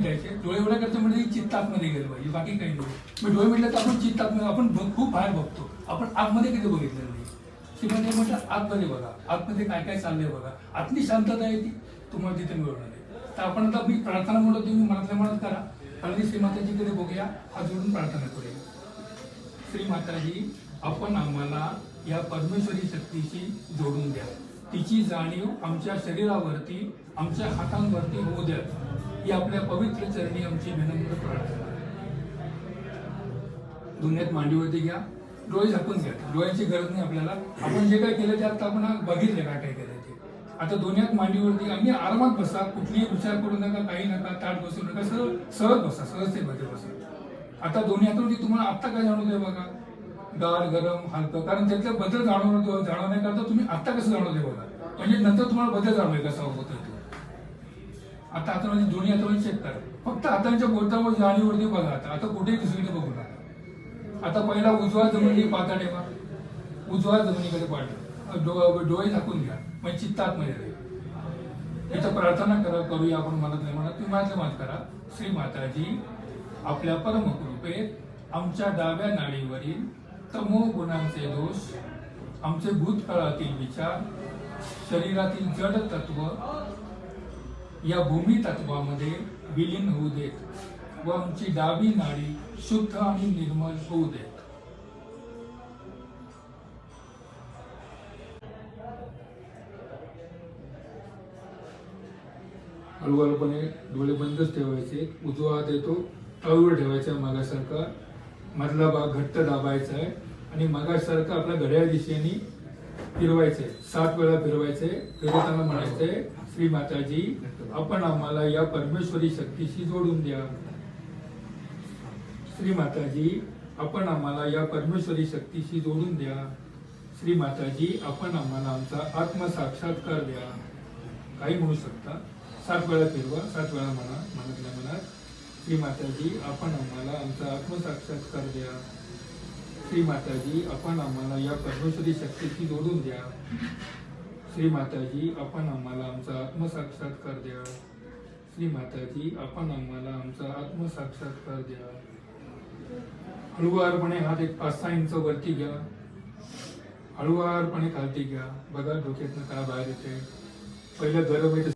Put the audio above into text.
डोळे एवढ्या करतो म्हणजे चित्त आतमध्ये गेलं पाहिजे बाकी काही नाही. मी डोळे म्हटलं तर आपण चित्त आतमध्ये आपण खूप बाहेर बघतो. आपण आतमध्ये कधी बघितलं नाही. श्रीमंत म्हटलं आतमध्ये बघा. आतमध्ये काय काय चाललंय बघा. आतली शांतता आहे ती. तुम्हाला तिथे मिळवणार आहे. तर आपण आता मी प्रार्थना म्हणतो तुम्ही मनातल्या मनात करा. आणि श्रीमाताजीकडे बघूया? हा जोडून प्रार्थना करूया. श्री माताजी आपण आम्हाला या परमेश्वरी शक्तीशी जोडून द्या. तिची जाणीव आमच्या शरीरावरती आमच्या हातांवरती होऊ द्या. ही आपल्या पवित्र चरणी आमची विनम्र प्रार्थना दुनियात मांडीवरती घ्या डोळे झाकून घ्या. डोळ्याची गरज नाही आपल्याला. आपण जे काय केलं त्यात आपण बघितलं काय काय केलं ते. आता दोन्हीत मांडीवरती आणि आरामात बसा कुठलीही विचार करू नका काही नका ताट बसू नका सरळ सहज बसा सहजतेमध्ये बसा. आता दोन्ही हातावरती तुम्हाला आत्ता काय जाणवतंय बघा? गार गरम हलकं कारण त्यातला बदल जाणवतो जाणवण्याकरता तुम्ही आत्ता कसं जाणवते बघा? म्हणजे नंतर तुम्हाला बदल जाणवेल कसा होतो आता हातामध्ये म्हणजे जुनी हातामध्ये म्हणजे चेक कर. फक्त हातांच्या बोलतावर जाणीवरती बघा आता. आता कुठेही दुसरीकडे बघू नका आता पहिला उजवा जमिनी पाता ठेवा उजवा जमिनीकडे पाठ डोळे झाकून घ्या. म्हणजे चित्तात मध्ये राहील प्रार्थना करा करूया आपण म्हणत नाही म्हणा तुम्ही माझं मात करा. श्री माताजी आपल्या परमकृपेत आमच्या डाव्या नाडीवरील तमो गुणांचे दोष आमचे भूतकाळातील विचार शरीरातील जड तत्व या भूमितत्वामध्ये विलीन होऊ देत व आमची डावी नाडी शुद्ध आणि निर्मल होऊ देत. हळूहळूपणे डोळे बंदच ठेवायचे उजवा हात येतो तळूवर ठेवायचा मागासारखा. मधला भाग घट्ट दाबायचा आहे आणि मागासारखा आपल्या घड्याळ दिशेने फिरवायचे. सात वेळा फिरवायचे. फिरवताना म्हणायचे श्री माताजी आपण आम्हाला या परमेश्वरी शक्तीशी जोडून द्या. श्री माताजी आपण आम्हाला या परमेश्वरी शक्तीशी जोडून द्या. श्री माताजी आपण आम्हाला आमचा आत्मसाक्षात्कार द्या. काही म्हणू शकता. सात वेळा फिरवा. सात वेळा म्हणा. म्हणत मनात श्री माताजी आपण आम्हाला आमचा आत्मसाक्षात्कार द्या. श्री माताजी आपण आम्हाला या परमेश्वरी शक्तीशी जोडून द्या. श्री माताजी आपण आम्हाला आमचा आत्मसाक्षात्कार द्या. श्री माताजी आपण आम्हाला आमचा आत्मसाक्षात्कार द्या. हळूवारपणे हात एक पाच सहा इंच वरती घ्या. हळूवारपणे खालती घ्या. बघा डोक्यातनं काय बाहेर येते पहिलं गरम येते